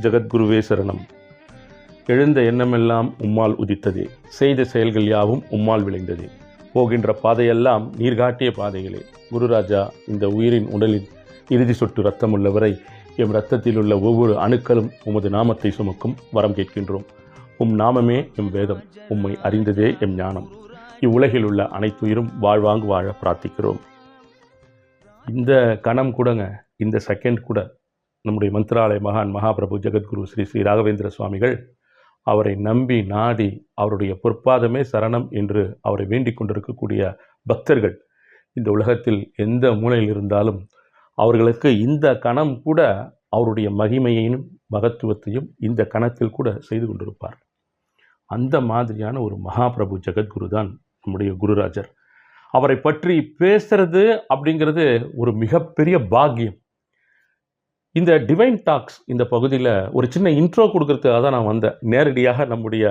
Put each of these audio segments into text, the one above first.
ஜெகத்குருவே சரணம். எழுந்த எண்ணமெல்லாம் உம்மால் உதித்ததே. செய்த செயல்கள் யாவும் உம்மால் விளைந்ததே. போகின்ற பாதையெல்லாம் நீர்காட்டிய பாதைகளே. குருராஜா இந்த உயிரின் உடலில் இறுதி சொட்டு ரத்தம் உள்ளவரை எம் ரத்தத்தில் உள்ள ஒவ்வொரு அணுக்களும் உமது நாமத்தை சுமக்கும் வரம் கேட்கின்றோம். உம் நாமமே எம் வேதம் உம்மை அறிந்ததே எம் ஞானம். இவ்வுலகில் உள்ள அனைத்துயிரும் வாழ்வாங்கு வாழ பிரார்த்திக்கிறோம். இந்த கணம் கூடங்க இந்த செகண்ட் கூட நம்முடைய மந்திராலய மகான் மகாபிரபு ஜெகத்குரு ஸ்ரீ ஸ்ரீ ராகவேந்திர சுவாமிகள் அவரை நம்பி நாடி அவருடைய பொற்பாதமே சரணம் என்று அவரை வேண்டிக் கொண்டிருக்கக்கூடிய பக்தர்கள் இந்த உலகத்தில் எந்த மூலையில் இருந்தாலும் அவர்களுக்கு இந்த கணம் கூட அவருடைய மகிமையையும் மகத்துவத்தையும் இந்த கணத்தில் கூட செய்து கொண்டிருப்பார். அந்த மாதிரியான ஒரு மகாபிரபு ஜெகத்குரு தான் நம்முடைய குருராஜர். அவரை பற்றி பேசுறது அப்படிங்கிறது ஒரு மிகப்பெரிய பாக்கியம். இந்த டிவைன் டாக்ஸ் இந்த பகுதியில் ஒரு சின்ன இன்ட்ரோ கொடுக்கறதுக்காக தான் நான் வந்தேன். நேரடியாக நம்முடைய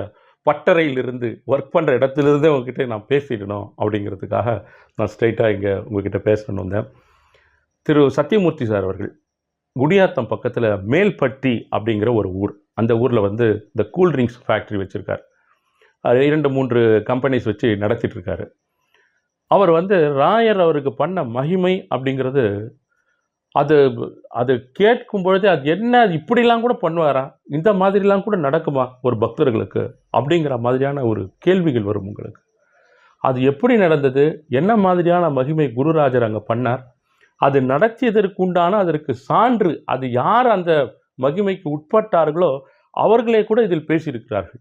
பட்டறையிலிருந்து ஒர்க் பண்ணுற இடத்துலேருந்தே உங்ககிட்ட நான் பேசிடணும் அப்படிங்கிறதுக்காக நான் ஸ்ட்ரைட்டாக இங்கே உங்ககிட்ட பேசணும்னு வந்தேன். திரு சத்யமூர்த்தி சார் அவர்கள் குடியாத்தம் பக்கத்தில் மேல்பட்டி அப்படிங்கிற ஒரு ஊர். அந்த ஊரில் வந்து இந்த கூல் ட்ரிங்க்ஸ் ஃபேக்ட்ரி வச்சுருக்கார். அது இரண்டு மூன்று கம்பெனிஸ் வச்சு நடத்திட்டுருக்காரு அவர் வந்து ராயர் அவருக்கு பண்ண மகிமை அப்படிங்கிறது அது அது கேட்கும் பொழுது அது என்ன இப்படிலாம் கூட பண்ணுவாரா? இந்த மாதிரிலாம் கூட நடக்குமா ஒரு பக்தர்களுக்கு? அப்படிங்கிற மாதிரியான ஒரு கேள்விகள் வரும் உங்களுக்கு. அது எப்படி நடந்தது? என்ன மாதிரியான மகிமை குருராஜர் அங்கே பண்ணார்? அது நடத்தியதற்கு உண்டான அதற்கு சான்று அது யார் அந்த மகிமைக்கு உட்பட்டார்களோ அவர்களே கூட இதில் பேசியிருக்கிறார்கள்.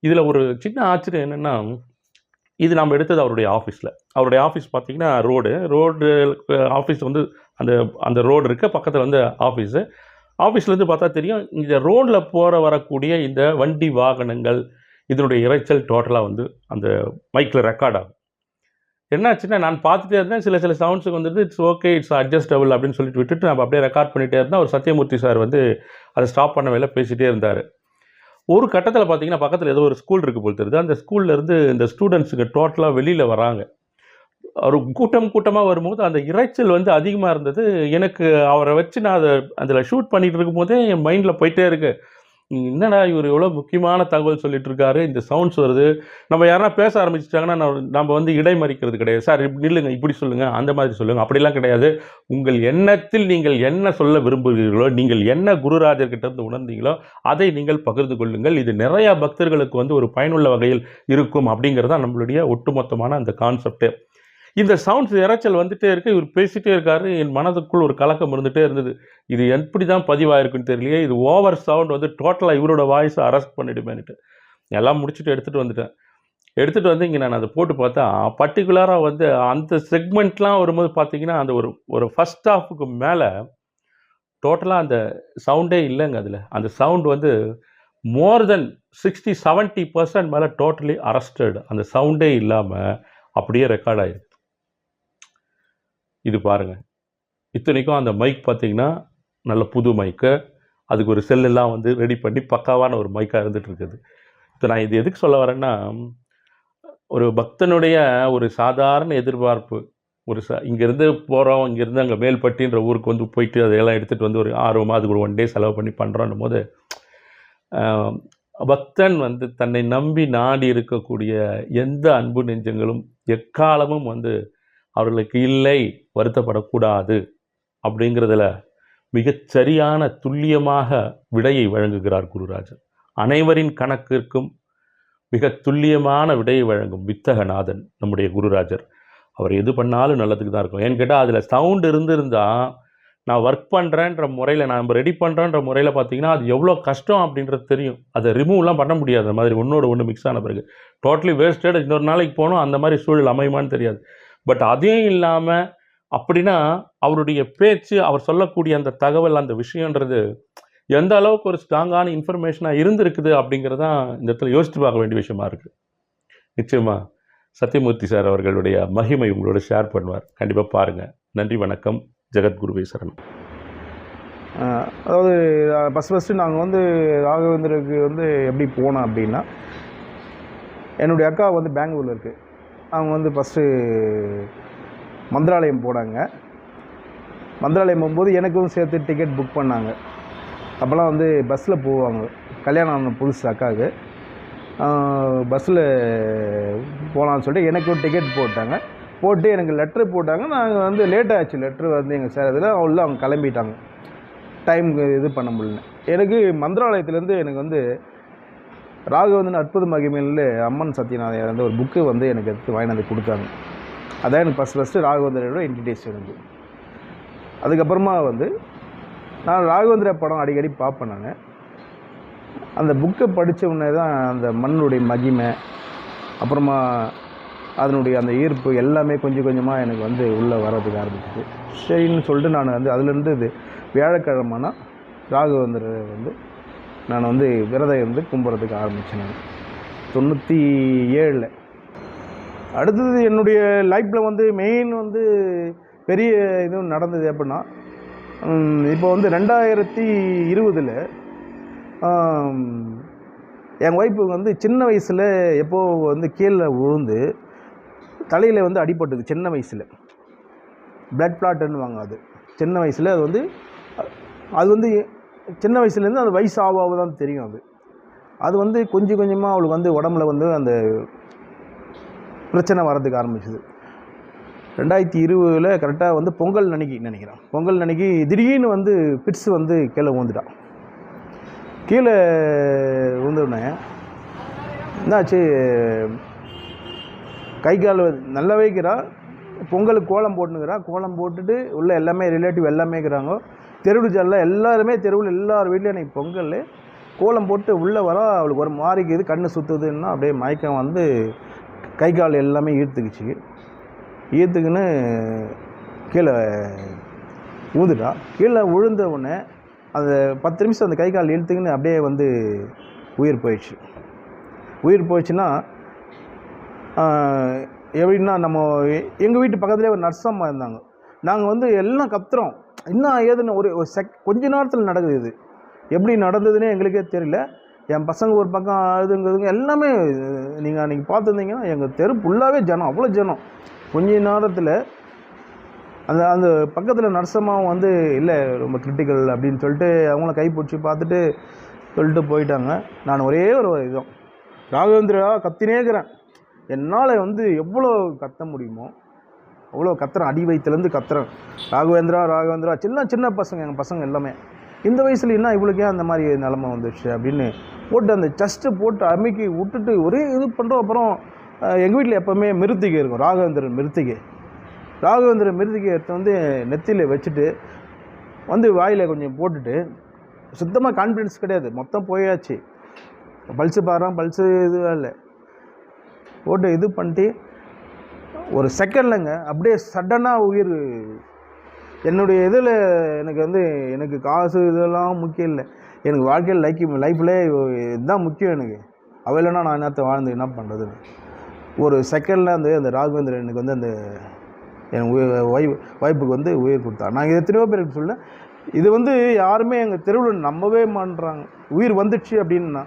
இதில் ஒரு சின்ன ஆச்சரியம் என்னென்னா இது நம்ம எடுத்தது அவருடைய ஆஃபீஸில் அவருடைய ஆஃபீஸ் பார்த்திங்கன்னா ரோடு ரோடு ஆஃபீஸ் வந்து அந்த அந்த ரோடு இருக்க பக்கத்தில் வந்து ஆஃபீஸு ஆஃபீஸ்லேருந்து பார்த்தா தெரியும் இந்த ரோட்டில் போகிற வரக்கூடிய இந்த வண்டி வாகனங்கள் இதனுடைய இரைச்சல் டோட்டலாக வந்து அந்த மைக்கில் ரெக்கார்ட் ஆகும். என்னாச்சுன்னா நான் பார்த்துட்டே இருந்தேன் சில சில சவுண்ட்ஸுக்கு வந்துட்டு இட்ஸ் ஓகே இட்ஸ் அட்ஜஸ்டபிள் அப்படின்னு சொல்லிட்டு விட்டுட்டு நம்ம அப்படியே ரெக்கார்ட் பண்ணிகிட்டே இருந்தேன். அவர் சத்யமூர்த்தி சார் வந்து அதை ஸ்டாப் பண்ண வேலை பேசிகிட்டே இருந்தார். ஒரு கட்டத்தில் பார்த்தீங்கன்னா பக்கத்தில் ஏதோ ஒரு ஸ்கூல் இருக்குது போல் தெரியுது. அந்த ஸ்கூல்லேருந்து இந்த ஸ்டூடெண்ட்ஸுக்கு டோட்டலாக வெளியில் வராங்க. ஒரு கூட்டம் கூட்டமாக வரும்போது அந்த இரைச்சல் வந்து அதிகமாக இருந்தது. எனக்கு அவரை வச்சு நான் அதை அதில் ஷூட் பண்ணிகிட்டு இருக்கும்போதே என் மைண்டில் போயிட்டே இருக்கு. என்னடா இவர் எவ்வளோ முக்கியமான தகவல் சொல்லிட்டு இருக்காரு? இந்த சவுண்ட்ஸ் வருது. நம்ம யாரா பேச ஆரம்பிச்சிட்டாங்கன்னா நம்ம வந்து இடைமறிக்கிறது கிடையாது. சார் இப்படி நில்லுங்க இப்படி சொல்லுங்கள் அந்த மாதிரி சொல்லுங்கள் அப்படிலாம் கிடையாது. உங்கள் எண்ணத்தில் நீங்கள் என்ன சொல்ல விரும்புகிறீர்களோ நீங்கள் என்ன குருராஜர்கிட்ட இருந்து உணர்ந்தீங்களோ அதை நீங்கள் பகிர்ந்து கொள்ளுங்கள். இது நிறையா பக்தர்களுக்கு வந்து ஒரு பயனுள்ள வகையில் இருக்கும் அப்படிங்கிறது தான் நம்மளுடைய ஒட்டுமொத்தமான அந்த கான்செப்டே இந்த சவுண்ட்ஸ் இரைச்சல் வந்துட்டே இருக்கு. இவர் பேசிட்டே இருக்காரு. என் மனதுக்குள் ஒரு கலக்கம் இருந்துகிட்டே இருந்தது. இது எப்படி தான் பதிவாயிருக்குன்னு தெரியலையே. இது ஓவர் சவுண்ட் வந்து டோட்டலாக இவரோட வாய்ஸை அரெஸ்ட் பண்ணிடுமேன்ட்டு எல்லாம் முடிச்சுட்டு எடுத்துகிட்டு வந்துட்டேன். எடுத்துகிட்டு வந்து இங்கே நான் அதை போட்டு பார்த்தா பர்டிகுலராக வந்து அந்த செக்மெண்ட்லாம் வரும்போது பார்த்தீங்கன்னா அந்த ஒரு ஒரு ஃபஸ்ட் ஹாஃபுக்கு மேலே டோட்டலாக அந்த சவுண்டே இல்லைங்க அதில். அந்த சவுண்ட் வந்து more than sixty seventy percent மேலே டோட்டலி அரஸ்டட் அந்த சவுண்டே இல்லாமல் அப்படியே ரெக்கார்ட் ஆயிருக்கு. இது பாருங்க. இத்தனைக்கும் அந்த மைக் பார்த்திங்கன்னா நல்ல புது மைக்கு அதுக்கு ஒரு செல்லெல்லாம் வந்து ரெடி பண்ணி பக்காவான ஒரு மைக்காக இருந்துகிட்டு இருக்குது. இப்போ நான் இது எதுக்கு சொல்ல வரேன்னா ஒரு பக்தனுடைய ஒரு சாதாரண எதிர்பார்ப்பு. ஒரு ச இங்கேருந்து போகிறோம் இங்கேருந்து அங்கே மேல்பட்டின்ற ஊருக்கு வந்து போயிட்டு அதையெல்லாம் எடுத்துகிட்டு வந்து ஒரு ஆர்வமாக அதுக்கு ஒரு ஒன் டே செலவு பண்ணி பண்ணுறோன்னும் போது பக்தன் வந்து தன்னை நம்பி நாடி இருக்கக்கூடிய எந்த அன்பு நெஞ்சங்களும் எக்காலமும் வந்து அவர்களுக்கு இல்லை. வருத்தப்படக்கூடாது அப்படிங்கிறதுல மிகச்சரியான துல்லியமாக விடையை வழங்குகிறார் குருராஜர் அனைவரின் கணக்கிற்கும் மிக துல்லியமான விடையை வழங்கும் வித்தகநாதன் நம்முடைய குருராஜர். அவர் எது பண்ணாலும் நல்லதுக்கு தான் இருக்கும். ஏன்னு கேட்டால் அதில் சவுண்ட் இருந்திருந்தால் நான் ஒர்க் பண்ணுறேன்ற முறையில் நான் ரெடி பண்ணுறேன்ற முறையில் பார்த்தீங்கன்னா அது எவ்வளோ கஷ்டம் அப்படின்றது தெரியும். அதை ரிமூவ்லாம் பண்ண முடியாது. அந்த மாதிரி ஒன்றோட ஒன்று மிக்ஸ் ஆன பிறகு. டோட்டலி வேஸ்டட் இன்னொரு நாளைக்கு போகணும் அந்த மாதிரி சூழல் அமையுமான்னு தெரியாது. பட் அதையும் இல்லாமல் அப்படின்னா அவருடைய பேச்சு அவர் சொல்லக்கூடிய அந்த தகவல் அந்த விஷயன்றது எந்த அளவுக்கு ஒரு ஸ்ட்ராங்கான இன்ஃபர்மேஷனாக இருந்திருக்குது அப்படிங்கிறதான் இந்த இடத்துல யோசித்து பார்க்க வேண்டிய விஷயமா இருக்குது நிச்சயமாக சத்யமூர்த்தி சார் அவர்களுடைய மகிமை உங்களோட ஷேர் பண்ணுவார். கண்டிப்பாக பாருங்கள் நன்றி வணக்கம். ஜெகத்குருவே சரணம். அதாவது ஃபஸ்ட் ஃபஸ்ட்டு நாங்கள் வந்து ராகவேந்தருக்கு வந்து எப்படி போனோம் அப்படின்னா என்னுடைய அக்கா வந்து பெங்களூரில் இருக்குது அவங்க வந்து ஃபஸ்ட்டு மந்திராலயம் போனாங்க. மந்திராலயம் போகும்போது எனக்கும் சேர்த்து டிக்கெட் புக் பண்ணாங்க. அப்போல்லாம் வந்து பஸ்ஸில் போவாங்க. கல்யாணம் ஆன புதுசு அக்காவுக்கு. பஸ்ஸில் போகலான்னு சொல்லிட்டு எனக்கும் டிக்கெட் போட்டாங்க. போட்டு எனக்கு லெட்ரு போட்டாங்க. நாங்கள் வந்து லேட் ஆச்சு. லெட்ரு வந்து எங்கள் சேரத்தில் உள்ள அவங்க கிளம்பிட்டாங்க. டைம் இது பண்ண முடியல. எனக்கு மந்திராலயத்துலேருந்து எனக்கு வந்து ராகவந்தன் அற்புத மகிமையில் அம்மன் சத்யநாதையர் வந்து ஒரு புக்கு வந்து எனக்கு எடுத்து வாங்கினது வந்து கொடுத்தாங்க. அதான் எனக்கு ஃபஸ்ட் ஃபஸ்ட்டு ராகவேந்திரோட இன்ட்ரடியூஸ் இருந்து அதுக்கப்புறமா வந்து நான் ராகவேந்திர படம் அடிக்கடி பார்ப்பேன் நான். அந்த புக்கை படித்த உடனே தான் அந்த மண்ணுடைய மகிமை அப்புறமா அதனுடைய அந்த ஈர்ப்பு எல்லாமே கொஞ்சம் கொஞ்சமாக எனக்கு வந்து உள்ளே வர்றதுக்கு ஆரம்பிச்சிது. சரின்னு சொல்லிட்டு நான் வந்து அதுலேருந்து இது வியாழக்கிழமைனா ராகவேந்திரரை வந்து நான் வந்து விரதம் இருந்து கும்பிட்றதுக்கு ஆரம்பித்தேன் நான். தொண்ணூற்றி ஏழில் அடுத்தது என்னுடைய லைஃப்பில் வந்து மெயின் வந்து பெரிய இதுவும் நடந்தது எப்படின்னா இப்போ வந்து ரெண்டாயிரத்தி இருபதில் என் ஒய்ஃபு வந்து சின்ன வயசில் எப்போ வந்து கீழே விழுந்து தலையில் வந்து அடிபட்டுது சின்ன வயசில். பிளட் பிளாட்டுன்னுவாங்க அது. சின்ன வயசில் அது வந்து அது வந்து சின்ன வயசுலேருந்து அது வயசு ஆவாக தான் தெரியும் அது. அது வந்து கொஞ்சம் கொஞ்சமாக அவளுக்கு வந்து உடம்புல வந்து அந்த பிரச்சனை வரதுக்கு ஆரம்பிச்சது. ரெண்டாயிரத்தி இருபதில் கரெக்டாக வந்து பொங்கல் நினைக்கி நினைக்கிறேன். பொங்கல் நினைக்கி திடீர்னு வந்து பிட்ஸ் வந்து கீழே விழுந்துட்டான் கீழே விழுந்தோடனே என்னாச்சு? கை கால் நல்லா வைக்கிறான் பொங்கலுக்கு கோலம் போட்டுனுக்கிறான் கோலம் போட்டுட்டு உள்ள எல்லாமே ரிலேட்டிவ் எல்லாமே இருக்கிறாங்க. தெருவு ஜல்ல எல்லாருமே தெருவில் எல்லார் வீட்லேயும் எனக்கு பொங்கல். கோலம் போட்டு உள்ளே வர. அவளுக்கு ஒரு மாறிக்குது கண்ணு சுற்றுதுன்னா அப்படியே மயக்கம் வந்து கை கால் எல்லாமே ஈர்த்துக்குச்சு ஈர்த்துக்குன்னு கீழே ஊதுட்டா. கீழே விழுந்த உடனே அந்த பத்து நிமிஷம் அந்த கை கால் இழுத்துக்குன்னு அப்படியே வந்து உயிர் போயிடுச்சு. உயிர் போயிடுச்சுன்னா எப்படின்னா நம்ம எங்கள் வீட்டு பக்கத்துலேயே ஒரு நர்ஸம்மா இருந்தாங்க. நாங்கள் வந்து எல்லாம் கத்துறோம். இன்னும் ஏதுன்னு ஒரு ஒரு செக் கொஞ்ச நேரத்தில் நடக்குது இது. எப்படி நடந்ததுன்னே எங்களுக்கே தெரியல. என் பசங்க ஒரு பக்கம் அழுதுங்கிறதுங்க எல்லாமே நீங்கள் அன்றைக்கி பார்த்துருந்தீங்கன்னா எங்கள் தெரு ஃபுல்லாகவே ஜனம் அவ்வளோ ஜனம். கொஞ்ச நேரத்தில் அந்த அந்த பக்கத்தில் நர்சம்மாவும் வந்து இல்லை ரொம்ப கிரிட்டிக்கல் அப்படின்னு சொல்லிட்டு அவங்கள கைப்பிடிச்சி பார்த்துட்டு சொல்லிட்டு போயிட்டாங்க. நான் ஒரே ஒரு இதுதான் ராகவேந்திரா கத்தினே இருக்கிறேன். என்னால் வந்து எவ்வளோ கத்த முடியுமோ அவ்வளோ கத்துறேன். அடி வயிற்றுலேருந்து கத்துறேன். ராகவேந்திரா ராகவேந்திரா சின்ன சின்ன பசங்க எங்கள் பசங்க எல்லாமே. இந்த வயசுல என்ன இவளுக்கே அந்த மாதிரி நிலமை வந்துடுச்சு அப்படின்னு போட்டு அந்த சஸ்ட்டு போட்டு அமைக்கி விட்டுட்டு ஒரே இது பண்ணுறோம் அப்புறம் எங்கள் வீட்டில் எப்போவுமே மிருத்திகை இருக்கும். ராகவேந்திரன் மிருத்திகை. ராகவேந்திரன் மிருத்திகை எடுத்து வந்து நெத்தியில் வச்சுட்டு வந்து வாயில் கொஞ்சம் போட்டுட்டு சுத்தமாக கான்ஃபிடென்ஸ் கிடையாது. மொத்தம் போயாச்சு. பல்ஸு பாடுறான் பல்ஸு இதுவாக இல்லை. போட்டு இது பண்ணிட்டு ஒரு செகண்ட்லங்க அப்படியே சடனாக உயிர் என்னுடைய இதில் எனக்கு வந்து எனக்கு காசு இதெல்லாம் முக்கியம் இல்லை. எனக்கு வாழ்க்கையில் லைக் லைஃப்பில் இதுதான் முக்கியம் எனக்கு. அவ இல்லைன்னா நான் என்னத்தை வாழ்ந்து என்ன பண்ணுறதுன்னு ஒரு செகண்டில் அந்த அந்த ராகவேந்திரன் எனக்கு வந்து அந்த என் வாய்ப்பு வாய்ப்புக்கு வந்து உயிர் கொடுத்தா நான் இதை எத்தனையோ பேருக்கு சொல்ல இது வந்து யாருமே எங்கள் தெருவில் நம்பவே மாட்றாங்க. உயிர் வந்துடுச்சு அப்படின்னா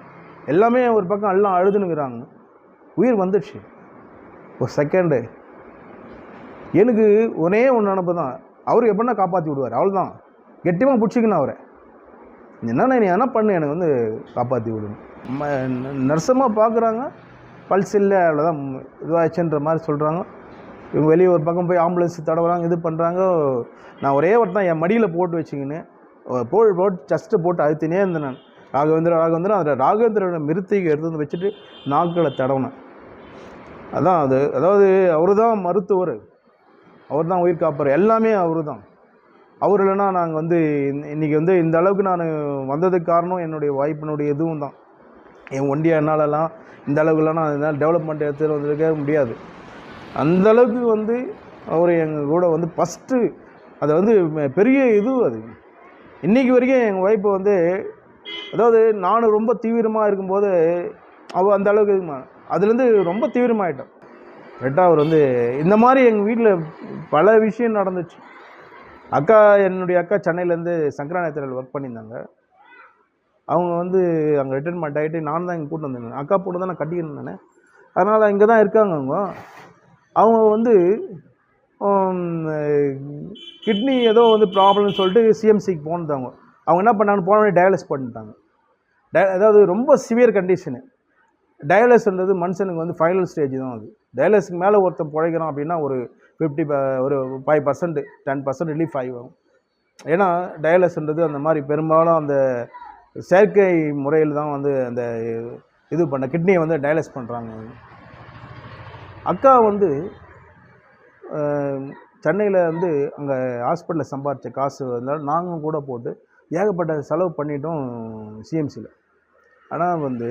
எல்லாமே ஒரு பக்கம் எல்லாம் அழுதுனுங்கிறாங்க உயிர் வந்துடுச்சு. ஒரு செகண்டு எனக்கு ஒரே ஒன்று நினப்பு தான். அவர் எப்படின்னா காப்பாற்றி விடுவார். அவ்வளோதான் கெட்டியமாக பிடிச்சிக்கணும் அவரை. என்னென்ன நீ என்ன பண்ணு எனக்கு வந்து காப்பாற்றி விடணும் நர்சமாக பார்க்குறாங்க பல்ஸ் இல்லை அவ்வளோதான் இதுவாச்சுன்ற மாதிரி சொல்கிறாங்க இவங்க வெளியே ஒரு பக்கம் போய் ஆம்புலன்ஸ் தடவுறாங்க இது பண்ணுறாங்க நான் ஒரே ஒரு தான் என் மடியில் போட்டு வச்சுக்கின்னு போ போட்டு ஜஸ்ட்டு போட்டு அழுத்தினே இருந்தேன் நான். ராகவேந்திரா ராகவேந்திரன் அதில் ராகவேந்திரோட மிருத்திகை எடுத்து வந்து வச்சுட்டு நாக்களை தடவினேன். அதான் அது. அதாவது அவர் தான் மருத்துவர். அவர் தான் உயிர் காப்பார். எல்லாமே அவர் தான் அவர் இல்லைன்னா நாங்கள் வந்து இன்றைக்கி இன்னைக்கு வந்து இந்த அளவுக்கு நான் வந்ததுக்கு காரணம் என்னுடைய வாய்ப்பினுடைய இதுவும் தான் என் ஒண்டியா என்னாலலாம் இந்த அளவுக்குலாம் நான் என்னால் டெவலப்மெண்ட் எடுத்துகிட்டு வந்திருக்க முடியாது. அந்த அளவுக்கு வந்து அவர் எங்கள் கூட வந்து ஃபஸ்ட்டு அதை வந்து ம- பெரிய இது அது. இன்றைக்கி வரைக்கும் எங்கள் வாய்ப்பு வந்து அதாவது நான் ரொம்ப தீவிரமாக இருக்கும்போது அவள் அந்த அளவுக்கு இதுமா அதுலேருந்து ரொம்ப தீவிரமாயிட்டேன் கரெக்டாக அவர் வந்து இந்த மாதிரி எங்கள் வீட்டில் பல விஷயம் நடந்துச்சு. அக்கா என்னுடைய அக்கா சென்னையிலேருந்து சங்கராநேத்திரல் ஒர்க் பண்ணியிருந்தாங்க. அவங்க வந்து அங்கே ரிட்டைர்மெண்ட் ஆகிட்டு நான் தான் இங்கே கூட்டு வந்தேன் அக்கா போட்டு தான் நான் கட்டிக்கணும் அதனால் இங்கே தான் இருக்காங்க அவங்க. அவங்க வந்து கிட்னி ஏதோ வந்து ப்ராப்ளம்னு சொல்லிட்டு சிஎம்சிக்கு போனது அவங்க. அவங்க என்ன பண்ணாங்கன்னு போனோடனே டயாலிஸ் பண்ணிட்டாங்க. டய அதாவது ரொம்ப சிவியர் கண்டிஷனு டயாலிஸ்ன்றது மனுஷனுக்கு வந்து ஃபைனல் ஸ்டேஜ் தான் அது. டயாலிஸ்க்கு மேலே ஒருத்தன் பிழைக்கிறான் அப்படின்னா ஒரு ஃபிஃப்டி ஒரு five percent ten percent relief ஆகி வரும். ஏன்னா டயாலிஸ்ன்றது அந்த மாதிரி பெரும்பாலும் அந்த செயற்கை முறையில் தான் வந்து அந்த இது பண்ண கிட்னியை வந்து டயலஸ் பண்ணுறாங்க அக்கா வந்து சென்னையில் வந்து அங்கே ஹாஸ்பிட்டலில் சம்பாரித்த காசு இருந்தாலும் நாங்களும் கூட போட்டு ஏகப்பட்ட செலவு பண்ணிட்டோம் சிஎம்சியில் ஆனால் வந்து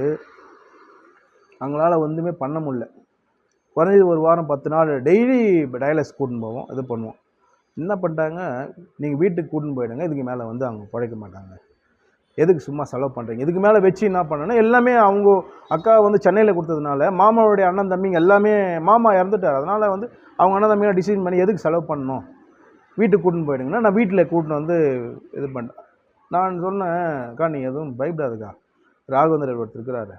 அவங்களால ஒன்றுமே பண்ண முடியல. குறைஞ்சது ஒரு வாரம் பத்து நாள் டெய்லி டயாலிஸ் கூட்டின்னு போவோம். இது பண்ணுவோம். என்ன பண்ணிட்டாங்க? நீங்கள் வீட்டுக்கு கூட்டின்னு போயிடுங்க. இதுக்கு மேலே வந்து அவங்க பிழைக்க மாட்டாங்க. எதுக்கு சும்மா செலவு பண்ணுறீங்க இதுக்கு மேலே வச்சு என்ன பண்ணேன்னா எல்லாமே அவங்க அக்கா வந்து சென்னையில் கொடுத்ததுனால மாமாவுடைய அண்ணன் தம்பிங்க எல்லாமே மாமா இறந்துட்டார். அதனால் வந்து அவங்க அண்ணன் தம்பியாக டிசைன் பண்ணி எதுக்கு செலவு பண்ணணும்? வீட்டுக்கு கூட்டின்னு போயிடுங்கன்னா நான் வீட்டில் கூட்டின்னு வந்து இது பண்ணேன் நான் சொன்னேன் அக்கா நீ எதுவும் பயப்படாதுக்கா. ராகவேந்திரர் ஒருத்தர் இருக்கிறாரு.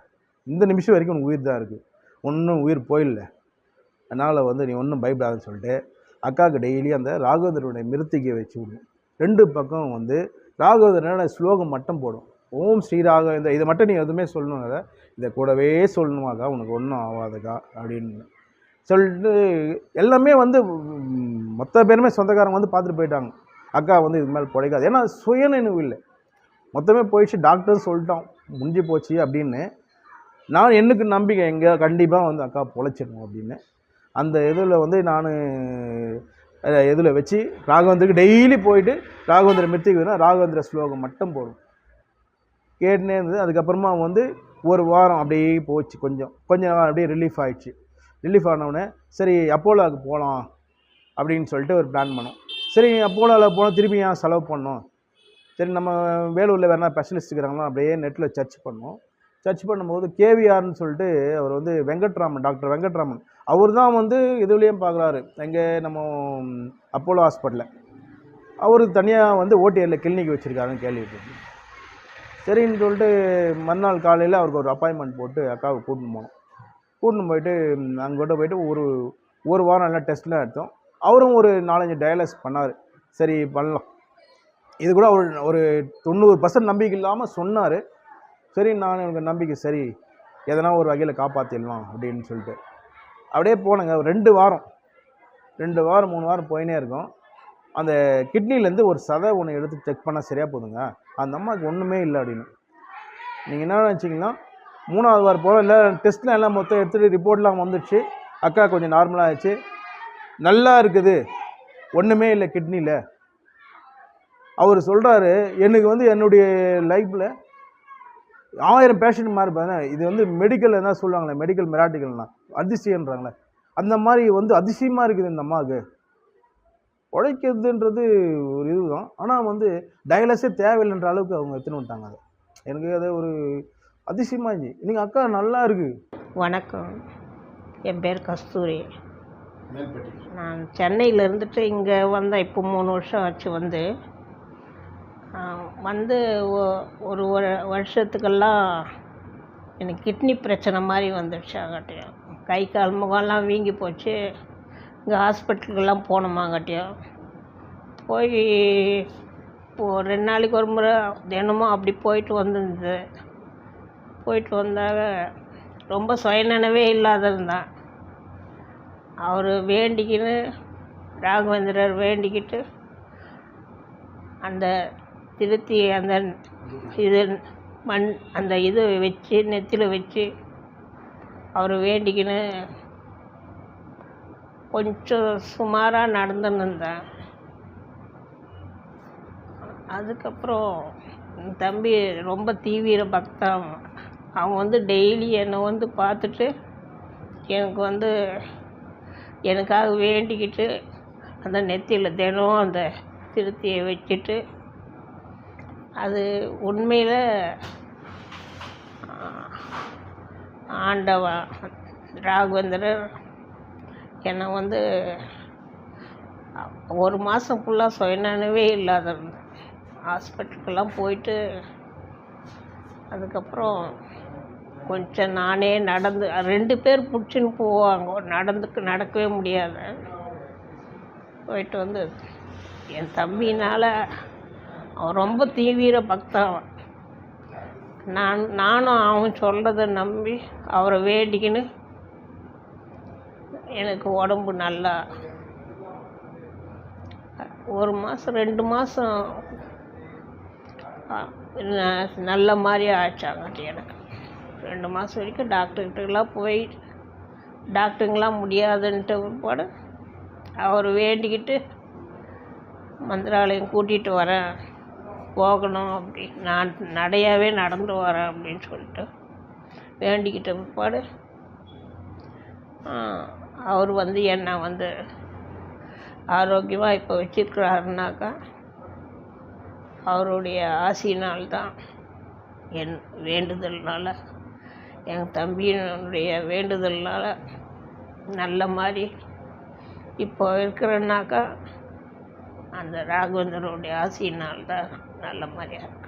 இந்த நிமிஷம் வரைக்கும் உனக்கு உயிர் தான் இருக்குது ஒன்றும் உயிர் போயிடல அதனால் வந்து நீ ஒன்றும் பயப்படாதுன்னு சொல்லிட்டு அக்காவுக்கு டெய்லி அந்த ராகவேந்திரனுடைய மிருத்திகை வச்சு விடணும் ரெண்டு பக்கம் வந்து ராகவேந்திரனோட ஸ்லோகம் மட்டும் போடும். ஓம் ஸ்ரீ இந்த இதை மட்டும் நீ எதுவுமே சொல்லணும் இதை கூடவே சொல்லணுமாக்கா உனக்கு ஒன்றும் ஆகாதுக்கா அப்படின்னு சொல்லிட்டு எல்லாமே வந்து மொத்த பேருமே சொந்தக்காரங்க வந்து பார்த்துட்டு போயிட்டாங்க. அக்கா வந்து இதுக்கு மேலே பிழைக்காது ஏன்னா சுயநினைவு இல்லை. மொத்தமே போயிடுச்சு டாக்டர் சொல்லிட்டோம். முடிஞ்சு போச்சு அப்படின்னு நான் எனக்கு நம்பிக்கை எங்கே கண்டிப்பாக வந்து அக்கா பொழைச்சிடணும் அப்படின்னு. அந்த இதில் வந்து நான் இதில் வச்சு ராகவேந்தருக்கு டெய்லி போயிட்டு ராகவேந்திர மிருத்திக்கு வேணும் ராகவேந்திர ஸ்லோகம் மட்டும் போடும். கேட்டுனே இருந்தது. அதுக்கப்புறமா வந்து ஒரு வாரம் அப்படியே போச்சு கொஞ்சம். கொஞ்ச அப்படியே ரிலீஃப் ஆயிடுச்சு. ரிலீஃப் ஆனவுடனே சரி அப்போலோவுக்கு போகலாம் அப்படின்னு சொல்லிட்டு ஒரு பிளான் பண்ணோம். சரி அப்போலோவில் போனால் திருப்பி ஏன் செலவு பண்ணோம்? சரி நம்ம வேலூரில் வேறு ஸ்பெஷலிஸ்ட் இருக்கிறாங்களோ அப்படியே நெட்டில் சர்ச் பண்ணோம். சர்ச் பண்ணும்போது கேவிஆர்னு சொல்லிட்டு அவர் வந்து வெங்கட்ராமன் டாக்டர் வெங்கட்ராமன். அவர் தான் வந்து இதுலேயும் பார்க்குறாரு எங்கே நம்ம அப்போலோ ஹாஸ்பிட்டலில் அவர் தனியாக வந்து ஓடிஆரில் கிளினிக் வச்சுருக்காருன்னு கேள்விப்பட்டேன் சரின்னு சொல்லிட்டு மறுநாள் காலையில் அவருக்கு ஒரு அப்பாயின்மெண்ட் போட்டு அக்காவை கூட்டின்னு போனோம். கூட்டின்னு போயிட்டு அங்கிட்ட போயிட்டு ஒரு ஒரு வாரம் நல்லா டெஸ்ட்லாம் எடுத்தோம். அவரும் ஒரு நாலஞ்சு டயலஸ் பண்ணார். சரி பண்ணலாம். இது கூட ஒரு ஒரு தொண்ணூறு பர்சன்ட் நம்பிக்கை இல்லாமல் சொன்னார். சரி நான் எனக்கு நம்பிக்கை சரி எதனா ஒரு வகையில் காப்பாற்றிடலாம் அப்படின்னு சொல்லிட்டு. அப்படியே போனேங்க. ரெண்டு வாரம். ரெண்டு வாரம் மூணு வாரம் போயினே இருக்கும். அந்த கிட்னிலேருந்து ஒரு சதை ஒன்று எடுத்து செக் பண்ணால் சரியாக போதுங்க? அந்த அம்மாவுக்கு ஒன்றுமே இல்லை அப்படின்னு. நீங்கள் என்ன நினச்சிங்கன்னா மூணாவது வாரம் போகிறோம் இல்லை டெஸ்ட்லாம் எல்லாம் மொத்தம் எடுத்துகிட்டு ரிப்போர்ட்லாம் வந்துடுச்சு. அக்கா கொஞ்சம் நார்மலாக ஆயிடுச்சு. நல்லா இருக்குது. ஒன்றுமே இல்லை கிட்னியில் அவர் சொல்கிறாரு எனக்கு வந்து என்னுடைய லைஃப்பில் ஆயிரம் பேஷண்ட் மாதிரி பாருங்க. இது வந்து மெடிக்கல் என்ன சொல்லுவாங்களே மெடிக்கல் மெராட்டிக்கல்னா அதிசயன்றாங்களே அந்த மாதிரி வந்து அதிசயமாக இருக்குது இந்த அம்மாவுக்கு உழைக்கிறதுன்றது ஒரு இதுதான். ஆனால் வந்து டயலஸே தேவையில்லைன்ற அளவுக்கு அவங்க எடுத்துன்னு வந்துட்டாங்க அதை. எனக்கு அது ஒரு அதிசயமாக இருந்துச்சு. நீங்கள் அக்கா நல்லா இருக்குது வணக்கம். என் பேர் கஸ்தூரி. நான் சென்னையில் இருந்துட்டு இங்கே வந்தேன். இப்போ மூணு வருஷம் ஆச்சு வந்து. வந்து ஒ- ஒரு ஒரு வருஷத்துக்கெல்லாம் எனக்கு கிட்னி பிரச்சனை மாதிரி வந்துடுச்சாங்காட்டியும் கை கால் முகம்லாம் வீங்கி போச்சு. இங்கே ஹாஸ்பிட்டலுக்கெல்லாம் போனோமாங்காட்டியும் போய் இப்போது ரெண்டு நாளைக்கு ஒரு முறை தினமும் அப்படி போயிட்டு வந்துருந்தது. போயிட்டு வந்தாக ரொம்ப சுயநினைவே இல்லாதிருந்தான் அவர் வேண்டிக்கின்னு ராகவேந்திரர் வேண்டிக்கிட்டு அந்த திருத்தி அந்த இது மண் அந்த இது வச்சு நெத்தியில் வச்சு அவர் வேண்டிக்கின்னு கொஞ்சம் சுமாராக நடந்துன்னு இருந்தேன் அதுக்கப்புறம் என் தம்பி ரொம்ப தீவிர பக்தன் அவன் வந்து டெய்லி என்னை வந்து பார்த்துட்டு எனக்கு வந்து எனக்காக வேண்டிக்கிட்டு அந்த நெத்தியில் தினம் அந்த திருத்தியை வச்சுட்டு அது உண்மையில் ஆண்டவன் ராகவேந்திரர். என்னை வந்து ஒரு மாதம் ஃபுல்லாக சுயநினைவே இல்லாத இருந்தேன் ஹாஸ்பிட்டலுக்கெல்லாம் போயிட்டு அதுக்கப்புறம் கொஞ்சம் நானே நடந்து ரெண்டு பேர் பிடிச்சின்னு போவாங்க. நடந்துக்கு நடக்கவே முடியாது. போயிட்டு வந்து என் தம்பினால் அவன் ரொம்ப தீவிர பக்தன் நான் நானும் அவன் சொல்கிறத நம்பி அவரை வேண்டிக்கின்னு எனக்கு உடம்பு நல்லா. ஒரு மாதம் ரெண்டு மாதம் நல்ல மாதிரி ஆச்சாங்க எனக்கு. ரெண்டு மாதம் வரைக்கும் டாக்டர்கிட்டலாம் போய் டாக்டருங்களாம் முடியாதுன்ட்டு பிற்பாடு அவர் வேண்டிக்கிட்டு மந்திராலயம் கூட்டிகிட்டு வரேன். போகணும் அப்படி நான் நடையாகவே நடந்து வரேன் அப்படின்னு சொல்லிட்டு வேண்டிக்கிட்ட பிற்பாடு அவர் வந்து என்னை வந்து ஆரோக்கியமாக இப்போ வச்சிருக்கிறாருனாக்கா அவருடைய ஆசையினால்தான் என் வேண்டுதல்னால் என் தம்பியினுடைய வேண்டுதல்னால் நல்ல மாதிரி இப்போ இருக்கிறேன்னாக்கா அந்த ராகவேந்தருடைய ஆசையினால்தான் நல்ல மாதிரியா இருக்கும்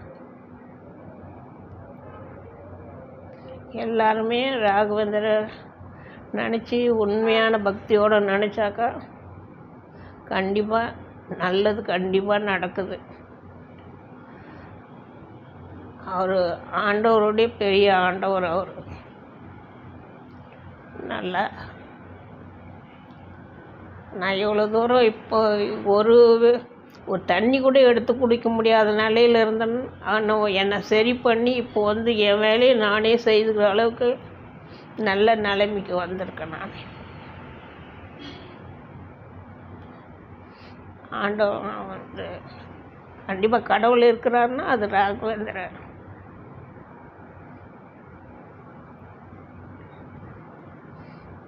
எல்லாருமே ராகவேந்திர நினச்சி உண்மையான பக்தியோடு நினச்சாக்கா கண்டிப்பாக நல்லது கண்டிப்பாக நடக்குது. அவர் ஆண்டவருடைய பெரிய ஆண்டவர் அவர். நல்லா நான் எவ்வளோ தூரம் இப்போ ஒரு ஒரு தண்ணி கூட எடுத்து குடிக்க முடியாத நிலையில் இருந்தேன். ஆனால் என்னை சரி பண்ணி இப்போ வந்து என் வேலையை நானே செய்துக்கிற அளவுக்கு நல்ல நிலைமைக்கு வந்திருக்கேன் நான். ஆண்டவன் வந்து கண்டிப்பாக கடவுள் இருக்கிறாருன்னா அது ராகவேந்திரர்.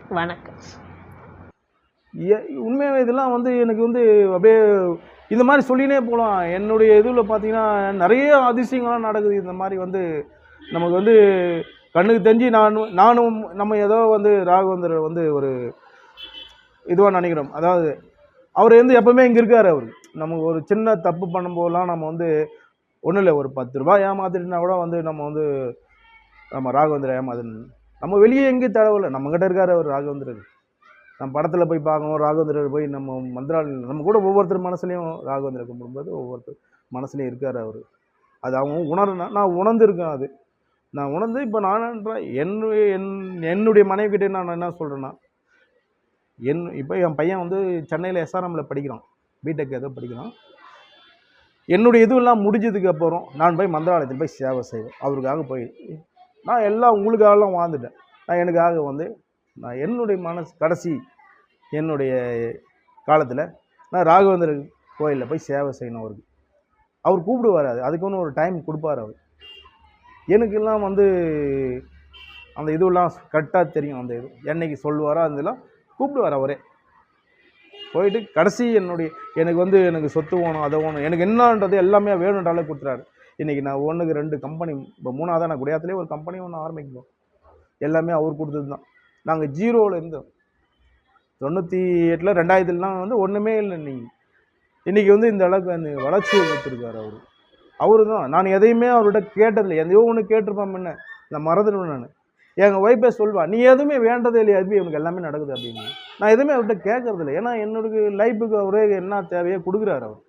வணக்கம் ஏ- இதெல்லாம் வந்து எனக்கு வந்து அப்படியே இந்த மாதிரி சொல்லினே போகலாம். என்னுடைய இதில் பார்த்தீங்கன்னா நிறைய அதிசயங்கள்லாம் நடக்குது. இந்த மாதிரி வந்து நமக்கு வந்து கண்ணுக்கு தெரிஞ்சு நானும் நானும் நம்ம ஏதோ வந்து ராகவேந்தர் வந்து ஒரு இதுவாக நினைக்கிறோம். அதாவது அவர் வந்து எப்போவுமே இங்கே இருக்கார் அவர். நமக்கு ஒரு சின்ன தப்பு பண்ணும்போதெல்லாம் நம்ம வந்து ஒன்றும் இல்லை. ஒரு பத்து ரூபா ஏமாத்திட்டுனா கூட வந்து நம்ம வந்து நம்ம ராகவேந்தர் ஏமாத்துன்னு நம்ம வெளியே எங்கேயும் தேவையில்லை நம்மக்கிட்ட இருக்கார் அவர் ராகவேந்திரர். நம்ம படத்தில் போய் பார்க்கணும் ராகவேந்திரர் போய் நம்ம மந்திராலயம் நம்ம கூட ஒவ்வொருத்தர் மனசுலையும் ராகவேந்திரர் கும்பிடும்போது ஒவ்வொருத்தர் மனசுலையும் இருக்கார் அவர். அது அவங்க உணரணும் நான் உணர்ந்துருக்கேன் அது. நான் உணர்ந்து இப்போ நான் என்னுடைய என் என்னுடைய மனைவிக்கிட்டே நான் என்ன சொல்கிறேன்னா என் இப்போ என் பையன் வந்து சென்னையில் எஸ்ஆர்எம்மில் படிக்கிறான். பிடெக் ஏதோ படிக்கிறான். என்னுடைய இதுவெல்லாம் முடிஞ்சதுக்கு அப்புறம் நான் போய் மந்திராலயத்தில் போய் சேவை செய்வேன். அவருக்காக போய் நான் எல்லாம் உங்களுக்காகலாம் வாழ்ந்துட்டேன். நான் எனக்காக வந்து நான் என்னுடைய மனசு கடைசி என்னுடைய காலத்தில் நான் ராகவேந்தர் கோயிலில் போய் சேவை செய்யணும் அவருக்கு. அவர் கூப்பிடுவார் அது அதுக்குன்னு ஒரு டைம் கொடுப்பார் அவர். எனக்கெல்லாம் வந்து அந்த இதுவெல்லாம் கரெக்டாக தெரியும் அந்த இது. என்னைக்கு சொல்லுவாரோ அதெல்லாம் கூப்பிடுவார் அவரே. போயிட்டு கடைசி என்னுடைய எனக்கு வந்து எனக்கு சொத்து வேணும் அதை வேணும் எனக்கு என்னன்றது எல்லாமே வேணுன்றாலே கொடுத்துறாரு. இன்றைக்கி நான் ஒன்றுக்கு ரெண்டு கம்பெனி இப்போ மூணாவதாக நான் குடியாத்துலேயே ஒரு கம்பெனி ஒன்று ஆரம்பிக்கணும். எல்லாமே அவர் கொடுத்தது தான் நாங்கள் ஜீரோவில் இருந்தோம் தொண்ணூற்றி எட்டில் ரெண்டாயிரத்துலலாம் வந்து ஒன்றுமே இல்லை நீங்கள் இன்றைக்கி வந்து இந்த அளவுக்கு அந்த வளர்ச்சியை கொடுத்துருக்காரு அவர். அவரு தான் நான் எதையுமே அவர்கிட்ட கேட்டதில்லை. எதையோ ஒன்று கேட்டிருப்பான் முன்ன. நான் மறந்துடுவேன் நான். எங்கள் ஒய்ஃபே சொல்வா நீ எதுவுமே வேண்டதே இல்லையா அதுவே எனக்கு எல்லாமே நடக்குது அப்படின்னு. நான் எதுவுமே அவர்கிட்ட கேட்கறதில்ல. ஏன்னா என்னோட லைஃபுக்கு அவரே என்ன தேவையோ கொடுக்குறாரு அவர்.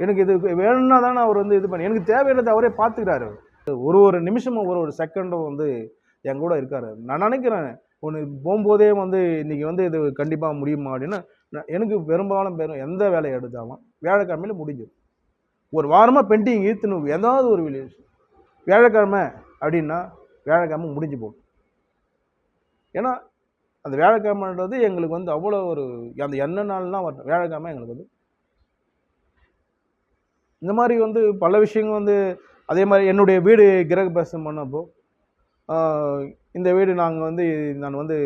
எனக்கு இது வேணும்னா தானே அவர் வந்து இது பண்ணி. எனக்கு தேவையானதை அவரே பார்த்துக்கிறாரு ஒரு ஒரு நிமிஷமும் ஒரு ஒரு செகண்டும் வந்து என் கூட இருக்கார். நான் நினைக்கிறேன் ஒன்று போகும்போதே வந்து இன்றைக்கி வந்து இது கண்டிப்பாக முடியுமா அப்படின்னு எனக்கு பெரும்பாலும் பெரும் எந்த வேலையை எடுத்தாலும் வியாழக்கிழமையில் முடிஞ்சிடும். ஒரு வாரமாக பெண்டிங் ஈர்த்துணும் ஏதாவது ஒரு வில்லேஜ் வியாழக்கிழமை அப்படின்னா வியாழக்கிழமை முடிஞ்சு போகும். ஏன்னா அந்த வியாழக்கிழமைன்றது எங்களுக்கு வந்து அவ்வளோ ஒரு அந்த என்ன நாள்லாம் வரட்டும் வியாழக்கிழமை எங்களுக்கு வந்து இந்த மாதிரி வந்து பல விஷயங்கள் வந்து அதே மாதிரி என்னுடைய வீடு கிரகபேசம் பண்ணப்போ இந்த வீடு நாங்கள் வந்து நான் வந்து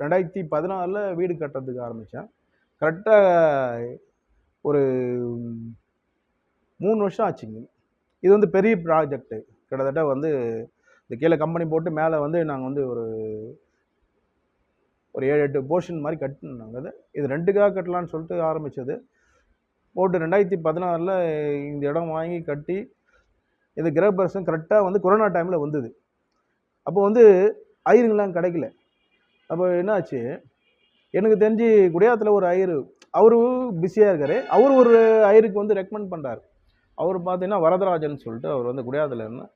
ரெண்டாயிரத்தி பதினாறில் வீடு கட்டுறதுக்கு ஆரம்பித்தேன் கரெக்டாக ஒரு மூணு வருஷம் ஆச்சுங்க. இது வந்து பெரிய ப்ராஜெக்ட்டு கிட்டத்தட்ட வந்து இந்த கீழே கம்பெனி போட்டு மேலே வந்து நாங்கள் வந்து ஒரு ஒரு ஏழு எட்டு போர்ஷன் மாதிரி கட்டினாங்க அது இது ரெண்டுக்காக கட்டலான்னு சொல்லிட்டு ஆரம்பித்தது போட்டு ரெண்டாயிரத்தி பதினாறில் இந்த இடம் வாங்கி கட்டி இது கிரகபிரசம் கரெக்டாக வந்து கொரோனா டைமில் வந்தது. அப்போ வந்து ஐயருங்களாம் கிடைக்கல. அப்போ என்னாச்சு? எனக்கு தெரிஞ்சு குடியாத்தில் ஒரு ஐயர் அவரு பிஸியாக இருக்கார். அவர் ஒரு ஐயருக்கு வந்து ரெக்கமெண்ட் பண்ணுறாரு அவர் பார்த்தீங்கன்னா வரதராஜன் சொல்லிட்டு அவர் வந்து குடியாத்தில் இருந்தார்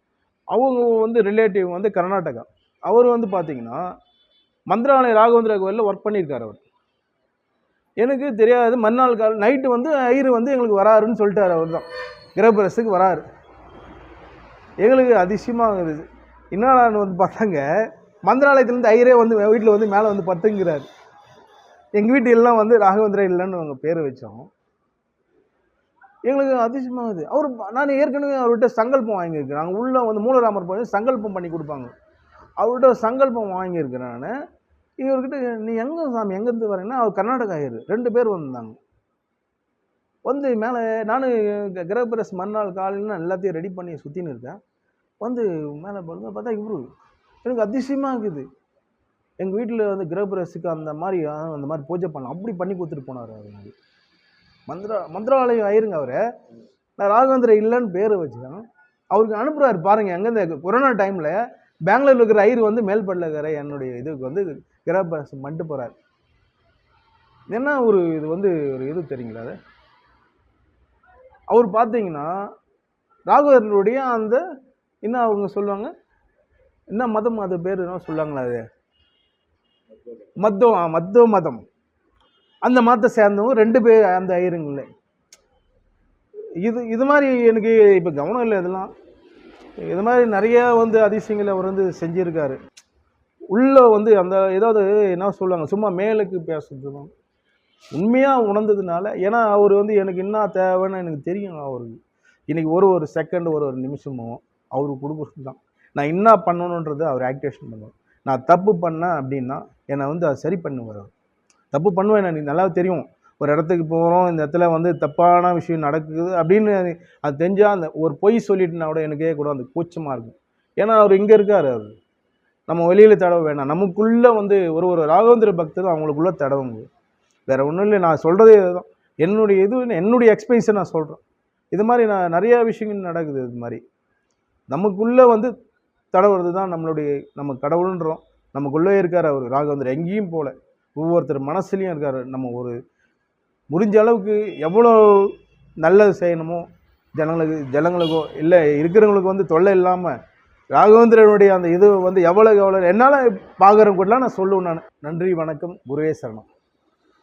அவங்க வந்து ரிலேட்டிவ் வந்து கர்நாடகா. அவர் வந்து பார்த்தீங்கன்னா மந்திராலய ராகவேந்திர கோயிலில் ஒர்க் பண்ணியிருக்கார் அவர். எனக்கு தெரியாது மறுநாள் கால் நைட்டு வந்து ஐயர் வந்து எங்களுக்கு வராருன்னு சொல்லிட்டார் அவர் தான் கிரகப்பிரசத்துக்கு வராரு. எங்களுக்கு அதிசயமாக இருந்துச்சு என்னடான்னு வந்து பார்த்தாங்க மந்திராலயத்துலேருந்து ஐயரே வந்து வீட்டில் வந்து மேலே வந்து பத்துங்கிறாரு. எங்கள் வீட்டு எல்லாம் வந்து ராகவேந்திர இல்லைன்னு அவங்க பேர் வச்சோம். எங்களுக்கு அதிசயமாகுது அவர் நான் ஏற்கனவே அவர்கிட்ட சங்கல்பம் வாங்கியிருக்கேன். நாங்கள் உள்ளே வந்து மூலராமர் போய் சங்கல்பம் பண்ணி கொடுப்பாங்க. அவர்கிட்ட சங்கல்பம் வாங்கியிருக்கிறேன் நான். இவர்கிட்ட நீ எங்கே சாமி எங்கேருந்து வரேன்னா அவர் கர்நாடகா ஆயிரு. ரெண்டு பேர் வந்திருந்தாங்க வந்து மேலே நான் கிரகப்பிரஸ் மறுநாள் காலையில் எல்லாத்தையும் ரெடி பண்ணி சுற்றின்னு இருக்கேன். வந்து மேலே பாருங்க பார்த்தா இவரு எனக்கு அதிசயமாக இருக்குது எங்கள் வீட்டில் வந்து கிரகபிரசுக்கு அந்த மாதிரி அந்த மாதிரி பூஜை பண்ணலாம். அப்படி பண்ணி கொடுத்துட்டு போனார் அவர் எனக்கு மந்திரா மந்திராலயம் ஆயிருங்க அவரை. நான் ராகவேந்திர இல்லைன்னு பேரை வச்சுக்கேன் அவருக்கு அனுப்புகிறாரு பாருங்கள் எங்கேருந்து கொரோனா டைமில் பெங்களூரில் இருக்கிற ஐயர் வந்து மேல்பட்டில் இருக்கிற என்னுடைய இதுக்கு வந்து கிரகபிரசம் பண்ணிட்டு போகிறார் என்ன ஒரு இது வந்து ஒரு இது தெரியுங்களா அது? அவர் பார்த்தீங்கன்னா ராகவேந்தருடைய அந்த என்ன அவங்க சொல்லுவாங்க? என்ன மதம் அது பேர்? என்ன சொல்லுவாங்களா அது? மத்தம் ஆ, மத்தோ மதம். அந்த மதத்தை சேர்ந்தவங்க ரெண்டு பேர் அந்த ஐயருங்களே. இது இது மாதிரி எனக்கு இப்போ கவனம் இல்லை இதெல்லாம். இது மாதிரி நிறையா வந்து அதிசயங்களை அவர் வந்து செஞ்சுருக்காரு. உள்ளே வந்து அந்த ஏதாவது என்ன சொல்லுவாங்க? சும்மா மேலுக்கு பேசுறது உண்மையாக உணர்ந்ததுனால ஏன்னா அவர் வந்து எனக்கு என்ன தேவைன்னு எனக்கு தெரியும் அவருக்கு. இன்றைக்கி ஒரு ஒரு செகண்ட் ஒரு ஒரு நிமிஷமும். அவருக்கு கொடுக்குறது தான். நான் என்ன பண்ணணுன்றது அவர் ஆக்டிவேஷன் பண்ணுவார். நான் தப்பு பண்ணேன் அப்படின்னா என்னை வந்து அதை சரி பண்ணுவார் அவர். தப்பு பண்ணுவேன் எனக்கு நல்லா தெரியும். ஒரு இடத்துக்கு போகிறோம் இந்த இடத்துல வந்து தப்பான விஷயம் நடக்குது அப்படின்னு அது தெரிஞ்சால் அந்த ஒரு பொய் சொல்லிட்டுனா கூட எனக்கே கூட அந்த கூச்சமாக இருக்கும். ஏன்னா அவர் இங்கே இருக்கார் அவர். நம்ம வெளியில் தடவ வேணாம். நமக்குள்ளே வந்து ஒரு ஒரு ராகவேந்திர பக்தரும் அவங்களுக்குள்ளே தடவுங்க வேறு ஒன்றும் இல்லை நான் சொல்கிறதே இதுதான். என்னுடைய இது என்னுடைய எக்ஸ்பீரியன்ஸை நான் சொல்கிறேன் இது மாதிரி நான் நிறையா விஷயங்கள் நடக்குது இது மாதிரி. நமக்குள்ளே வந்து தடவுறது தான் நம்மளுடைய நம்ம கடவுள்ன்றோம். நமக்குள்ளே இருக்கார் அவர் ராகவேந்தர் எங்கேயும் போகல ஒவ்வொருத்தர் மனசுலையும் இருக்கார். நம்ம ஒரு முடிஞ்ச அளவுக்கு எவ்வளோ நல்லது செய்யணுமோ ஜனங்களுக்கு ஜனங்களுக்கோ இல்லை இருக்கிறவங்களுக்கு வந்து தொல்லை இல்லாமல் ராகவேந்திரனுடைய அந்த இது வந்து எவ்வளோ எவ்வளோ என்னால் பார்க்குறவங்க கூடலாம் நான் சொல்லுவேன் நான். நன்றி வணக்கம் குருவே சரணம்.